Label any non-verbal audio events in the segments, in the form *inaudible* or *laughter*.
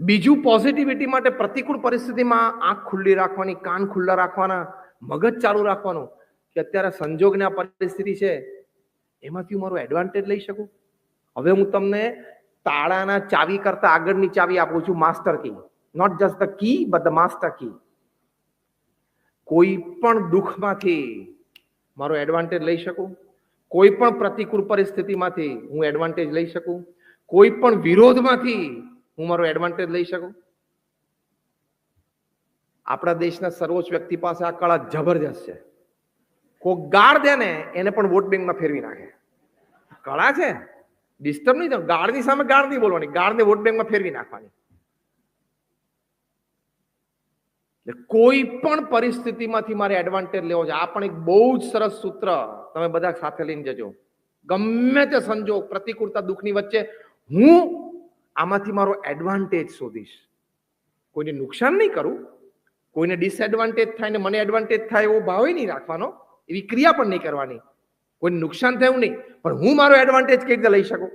બીજું પોઝિટિવિટી માટે પ્રતિકૂળ પરિસ્થિતિમાં આંખ ખુલ્લી રાખવાની, કાન ખુલ્લા રાખવાના, મગજ ચાલુ રાખવાનું, કે અત્યારે સંજોગની આ પરિસ્થિતિ છે, એમાંથી હું મારું એડવાન્ટેજ લઈ શકું? હવે હું તમને તાળાના ચાવી કરતા આગળની ચાવી આપું છું master key not just the key but the master key કોઈ પણ દુઃખમાંથી મારો એડવાન્ટેજ લઈ શકું? કોઈ પણ પ્રતિકૂળ પરિસ્થિતિમાંથી હું એડવાન્ટેજ લઈ શકું? કોઈ પણ વિરોધમાંથી હું મારો એડવાન્ટેજ લઈ શકું? આપણા દેશના સર્વોચ્ચ વ્યક્તિ પાસે આ કળા જબરજસ્ત છે. કોક ગાળ દે ને, એને પણ વોટ બેંકમાં ફેરવી નાખે. કળા છે. ડિસ્ટર્બ નહીં ગાળની સામે ગાળ નહીં બોલવાની. ગાળને વોટ બેંકમાં ફેરવી નાખવાની. કોઈ પણ પરિસ્થિતિમાંથી મારે એડવાન્ટેજ લેવો છે. આ પણ એક બહુ જ સરસ સૂત્ર તમે બધા સાથે લઈને જજો. ગમે તે સંજોગ, પ્રતિકૂળતા, દુઃખની વચ્ચે હું આમાંથી મારો એડવાન્ટેજ શોધીશ. કોઈને નુકસાન નહીં કરું, કોઈને ડિસએડવાન્ટેજ થાય ને મને એડવાન્ટેજ થાય એવો ભાવે નહીં રાખવાનો, એવી ક્રિયા પણ નહીં કરવાની. કોઈને નુકસાન થયું નહીં, પણ હું મારો એડવાન્ટેજ કઈ રીતે લઈ શકું?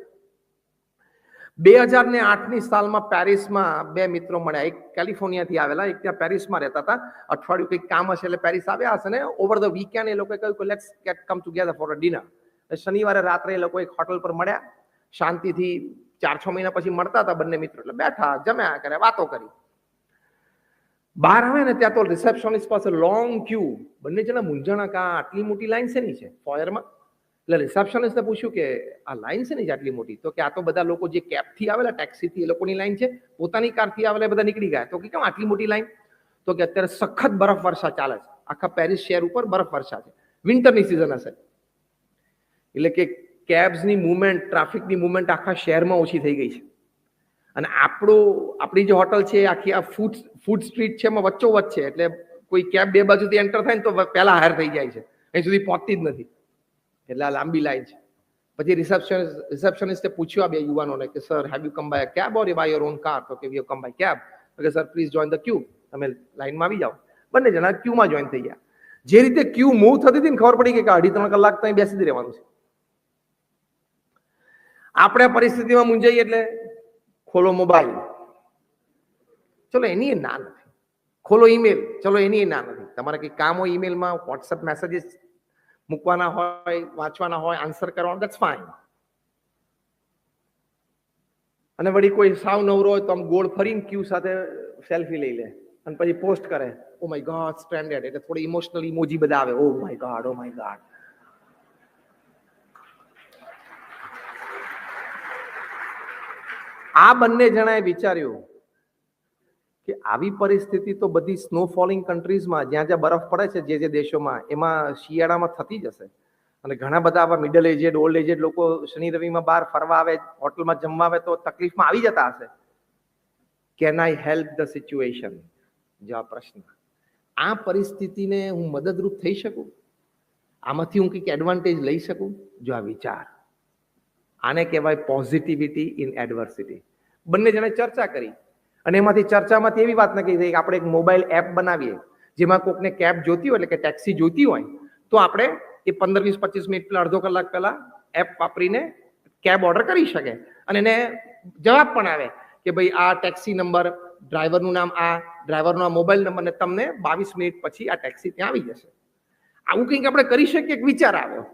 બે હજાર ને આઠની સાલમાં પેરિસમાં બે મિત્રો મળ્યા. એક કેલિફોર્નિયાથી આવેલા, એક ત્યાં પેરિસમાં રહેતા હતા. અઠવાડિયું કંઈક કામ હશે એટલે પેરિસ આવ્યા હશે ને ઓવર ધ વીકેન્ડ એ લોકોએ કહ્યું કે let's get come together for a dinner શનિવારે રાત્રે એ લોકો એક હોટલ પર મળ્યા. શાંતિથી ચાર છ મહિના પછી મળતા હતા બંને મિત્રો. એટલે બેઠા, જમ્યા કરે વાતો કરી. બહાર આવે ને ત્યાં તો રિસેપ્શનિસ્ટ પાસે લોંગ ક્યુ બંને જણા મૂંઝાણા કા આટલી મોટી લાઈન શેની છે? ફોયરમાં એટલે રિસેપ્શનિસ્ટને પૂછ્યું કે, આ લાઈન છે ને આટલી મોટી? તો કે, આ તો બધા લોકો જે કેબથી આવેલા ટેક્સીથી એ લોકોની લાઈન છે. પોતાની કારથી આવેલા એ બધા નીકળી ગયા. તો કે, કેમ આટલી મોટી લાઈન તો કે, અત્યારે સખત બરફ વર્ષા ચાલે છે. આખા પેરિસ શહેર ઉપર બરફ વર્ષા છે. વિન્ટરની સિઝન હશે. એટલે કે કેબ્સની મુવમેન્ટ ટ્રાફિકની મુવમેન્ટ આખા શહેરમાં ઓછી થઈ ગઈ છે. અને આપણું, આપણી જે હોટલ છે, આખી આ ફૂડ ફૂડ સ્ટ્રીટ છે એમાં વચ્ચો વચ્ચ છે. એટલે કોઈ કેબ બે બાજુથી એન્ટર થાય ને તો પહેલા હાયર થઈ જાય છે. અહીં સુધી પહોંચતી જ નથી. એટલે આ લાંબી લાઈન છે. પછી રિસેપ્શન રિસેપ્શનિસ્ટે પૂછ્યું આ બે યુવાનોને કે sir have you come by cab or by your own car તો કે યુ કમ બાય કેબ કે sir please join the queue તમે લાઈનમાં આવી જાઓ. બંને જણા ક્યુમાં જોઈન થઈ ગયા. જે રીતે ક્યુ મૂવ થતી હતી ને ખબર પડી કે અઢી ત્રણ કલાક તો અહીં બેસી રહેવાનું છે. આપણે પરિસ્થિતિમાં મૂંઝાઈ એટલે ખોલો મોબાઈલ ચલો, એની ના નથી. ખોલો ઈમેલ ચલો, એની ના નથી. તમારે કંઈ કામ હોય ઈમેલમાં વોટ્સઅપ મેસેજીસ મૂકવાના હોય, વાંચવાના હોય આન્સર કરવાનો દેટ્સ ફાઇન અને વળી કોઈ સાવ નવરો હોય તો આમ ગોળ ફરીને ક્યુ સાથે સેલ્ફી લઈ લે અને પછી પોસ્ટ કરે. ઓ માય ગોડ સ્ટ્રેન્ડેડ એટલે થોડી ઇમોશનલ ઇમોજી બધા આવે oh my god oh my god આ બંને જણાએ વિચાર્યું કે આવી પરિસ્થિતિ તો બધી સ્નો ફોલિંગ કન્ટ્રીઝમાં જ્યાં જ્યાં બરફ પડે છે જે જે દેશોમાં, એમાં શિયાળામાં થતી જ હશે. અને ઘણા બધા આવા મિડલ એજેડ ઓલ્ડ એજેડ લોકો શનિ રવિમાં બહાર ફરવા આવે, હોટલમાં જમવા આવે તો તકલીફમાં આવી જતા હશે. Can I help the situation જેવા પ્રશ્ન. આ પરિસ્થિતિને હું મદદરૂપ થઈ શકું? આમાંથી હું કંઈક એડવાન્ટેજ લઈ શકું? જો આ વિચાર. આને કહેવાય પોઝિટિવિટી ઇન એડવર્સિટી બંને જણે ચર્ચા કરી. અને એમાંથી ચર્ચામાંથી એવી વાત નક્કી થઈ કે આપણે એક મોબાઈલ એપ બનાવીએ, જેમાં કોકને કેબ જોતી હોય, એટલે કે ટેક્સી જોઈતી હોય, તો આપણે એ પંદર વીસ પચીસ મિનિટ પહેલા, અડધો કલાક પહેલા એપ વાપરીને કેબ ઓર્ડર કરી શકે. અને એને જવાબ પણ આવે કે ભાઈ આ ટેક્સી નંબર ડ્રાઈવરનું નામ આ ડ્રાઈવરનો આ મોબાઈલ નંબર ને તમને બાવીસ મિનિટ પછી આ ટેક્સી ત્યાં આવી જશે. આવું કંઈક આપણે કરી શકીએ એક વિચાર આવ્યો?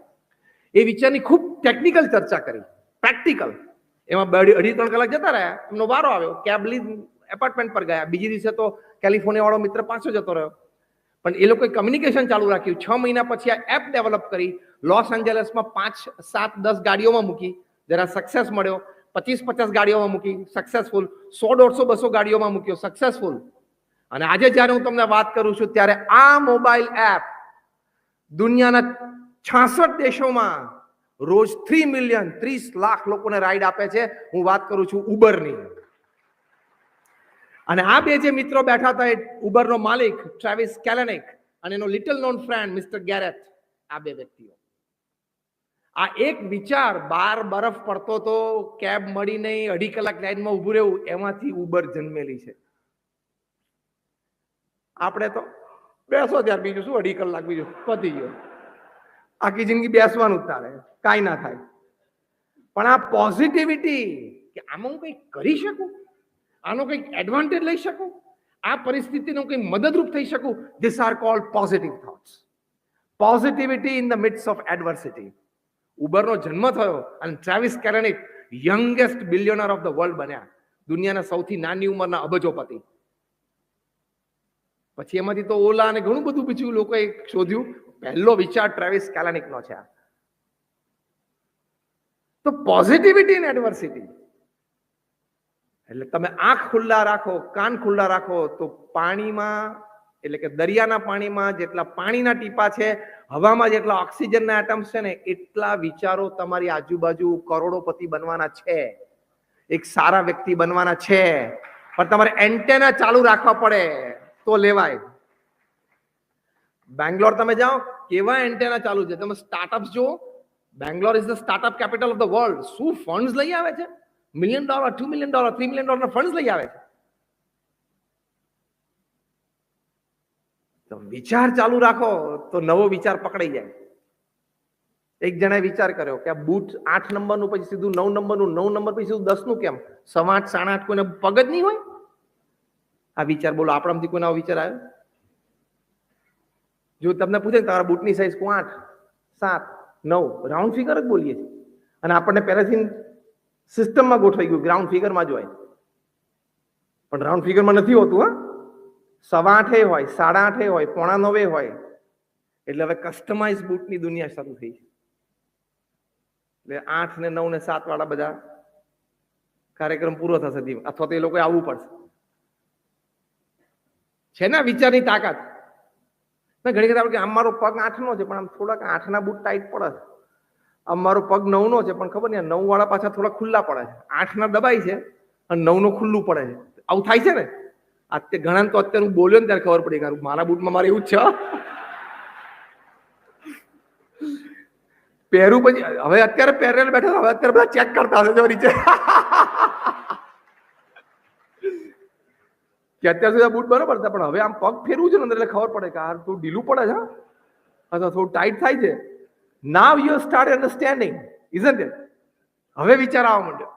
એ વિચારની ખૂબ ટેકનિકલ ચર્ચા કરી. પ્રેક્ટિકલ એમાં બે અઢી અઢી ત્રણ કલાક જતા રહ્યા. એમનો વારો આવ્યો. કેબ લીધ એપાર્ટમેન્ટ પર ગયા. બીજી દિવસે તો કેલિફોર્નિયા વાળો મિત્ર પાછો જતો રહ્યો. પણ એ લોકોએ કમ્યુનિકેશન ચાલુ રાખ્યું. છ મહિના પછી આ એપ ડેવલપ કરી લોસ એન્જલસમાં પાંચ, સાત, દસ ગાડીઓમાં મૂકી. જરા સક્સેસ મળ્યો. પચીસ, પચાસ ગાડીઓમાં મૂકી. સક્સેસફુલ સો, દોઢસો, બસો ગાડીઓમાં મૂક્યો. સક્સેસફુલ અને આજે જ્યારે હું તમને વાત કરું છું, ત્યારે આ મોબાઈલ એપ દુનિયાના છાસઠ દેશોમાં રોજ થ્રી મિલિયન ત્રીસ લાખ લોકોને રાઈડ આપે છે. હું વાત કરું છું ઉબરની. અને આ બે જે મિત્રો બેઠા હતા એ ઉબરનો માલિક ટ્રાવિસ કેલેનિક અને એનો little known friend mister Gareth આ બે વ્યક્તિઓ. આ એક વિચાર બાર બરફ પડતો તો કેબ મળી નહીં, અઢી કલાક લાઈનમાં ઊભું રહેવું, એમાંથી ઉબર જન્મેલી છે. આપણે તો બેસો ત્યાર બીજું શું, અઢી કલાક બીજું પતી ગયો. આખી જિંદગી બેસવાનું તારે. કાંઈ ના થાય. પણ આ પોઝિટિવિટી કે આમાં હું કંઈક કરી શકું? આનો કંઈક એડવાન્ટેજ લઈ શકું? આ પરિસ્થિતિનો કંઈક મદદરૂપ થઈ શકું? This are called positive thoughts positivity in the midst of adversity ઉબરનો જન્મ થયો અને Travis Kalanick youngest billionaire of the world બન્યા. દુનિયાના સૌથી નાની ઉંમરના અબજોપતિ. પછી એમાંથી તો ઓલા અને ઘણું બધું બીજું લોકોએ શોધ્યું. પહેલો વિચાર ટ્રેવિસ કેલાનિકનો છે તો પોઝિટિવિટી ઇન એડવર્સિટી એટલે તમે આંખ ખુલ્લા રાખો, કાન ખુલ્લા રાખો, તો પાણીમાં, એટલે કે દરિયાના પાણીમાં જેટલા પાણીના ટીપા છે, હવામાં જેટલા ઓક્સિજનના એટમ્સ છે ને, એટલા વિચારો તમારી આજુબાજુ કરોડોપતિ બનવાના છે. એક સારા વ્યક્તિ બનવાના છે. પણ તમારે એન્ટેના ચાલુ રાખવા પડે, તો લેવાય. બેંગ્લોર તમે જાઓ કેવા એન્ટેના ચાલુ છે. તમે સ્ટાર્ટઅપ્સ જુઓ, Bangalore is the startup capital of the world શું ફંડ્સ લઈ આવે છે? Million dollar two million dollar three million dollar funds લઈ આવે છે? તો વિચાર ચાલુ રાખો, તો નવો વિચાર પકડાઈ જાય. એક જણાએ વિચાર કર્યો કે આ બૂટ આઠ નંબરનું પછી સીધું નવ નંબરનું, નવ નંબર પછી સીધું દસનું કેમ? સવા આઠ, સાડા આઠ કોઈને પગ જ નહીં હોય? આ વિચાર બોલો, આપણામાંથી કોઈને આવો વિચાર આવ્યો? જો તમને પૂછે તમારા બૂટની સાઈઝ કો આઠ સાત, નવ. રાઉન્ડ ફિગર જ બોલીએ છીએ. અને આપણને પહેલાથી સિસ્ટમમાં ગોઠવાઈ ગયું ગ્રાઉન્ડ ફિગરમાં જ હોય. પણ રાઉન્ડ ફિગરમાં નથી હોતું, હા. સવા આઠે હોય, સાડા આઠે હોય, પોણા નવે હોય. એટલે હવે કસ્ટમાઇઝ બૂટની દુનિયા શરૂ થઈ એટલે આઠ ને નવ ને સાત વાળા બધા કાર્યક્રમ પૂરો થશે અથવા તો એ લોકોએ આવવું પડશે. છે ને વિચારની તાકાત? ઘણી વખત આપણે આમ મારો પગ આઠનો છે, પણ આમ થોડાક આઠના બૂટ ટાઈટ પડે છે. આમ મારો પગ નવનો છે, પણ ખબર નહીં નવ વાળા પાછા થોડા ખુલ્લા પડે છે. આઠના દબાઈ છે, અને નવનો ખુલ્લું પડે છે. આવું થાય છે ને? અત્યારે ઘણા તો અત્યારે હું બોલ્યો ને ત્યારે ખબર પડી કે મારા બૂટમાં મારે એવું જ છે પહેરું પછી, હવે અત્યારે પહેરેલ બેઠો હવે અત્યારે બધા ચેક કરતા હશે જો નીચે. *laughs* કે અત્યાર સુધી બૂટ બરાબર હતા પણ હવે આમ પગ ફેરવું છે ને અંદર એટલે ખબર પડે કે આ થોડું ઢીલું પડે છે અથવા થોડું ટાઈટ થાય છે. Now you start understanding isn't it હવે વિચાર આવવા માંડ્યો.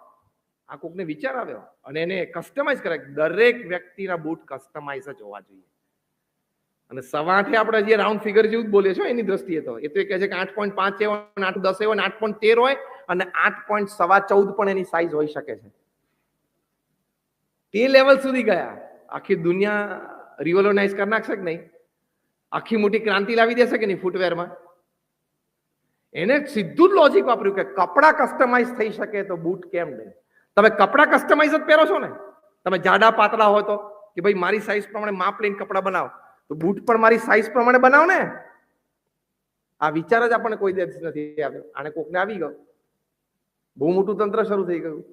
આ કોકને વિચાર આવ્યો અને એને કસ્ટમાઇઝ કરે દરેક વ્યક્તિના બૂટ કસ્ટમાઇઝ જ હોવા જોઈએ. અને સવા આપણે જે રાઉન્ડ ફિગર જેવું જ બોલીએ છીએ એની દ્રષ્ટિએ તો એ તો એ કહે છે કે આઠ પોઈન્ટ પાંચ હોય આઠ દસ હોય આઠ પોઈન્ટ તેર હોય અને આઠ પોઈન્ટ સવા ચૌદ પણ એની સાઇઝ હોઈ શકે છે. તે લેવલ સુધી ગયા. આખી દુનિયા રિવોલ્યુનાઇઝ કરી નાખશે કે નહીં? આખી મોટી ક્રાંતિ લાવી દેશે કે નહીં ફૂટવેરમાં એને સીધું જ લોજિક વાપર્યું કે કપડા કસ્ટમાઇઝ થઈ શકે તો બૂટ કેમ નહીં? તમે કપડા કસ્ટમાઇઝ જ પહેરો છો ને? તમે જાડા પાતળા હોય તો? કે ભાઈ, મારી સાઈઝ પ્રમાણે માપ લઈને કપડાં બનાવો. તો બૂટ પણ મારી સાઈઝ પ્રમાણે બનાવો ને? આ વિચાર જ આપણને કોઈ દેશ નથી આવ્યો. આને કોકને આવી ગયો. બહુ મોટું તંત્ર શરૂ થઈ ગયું.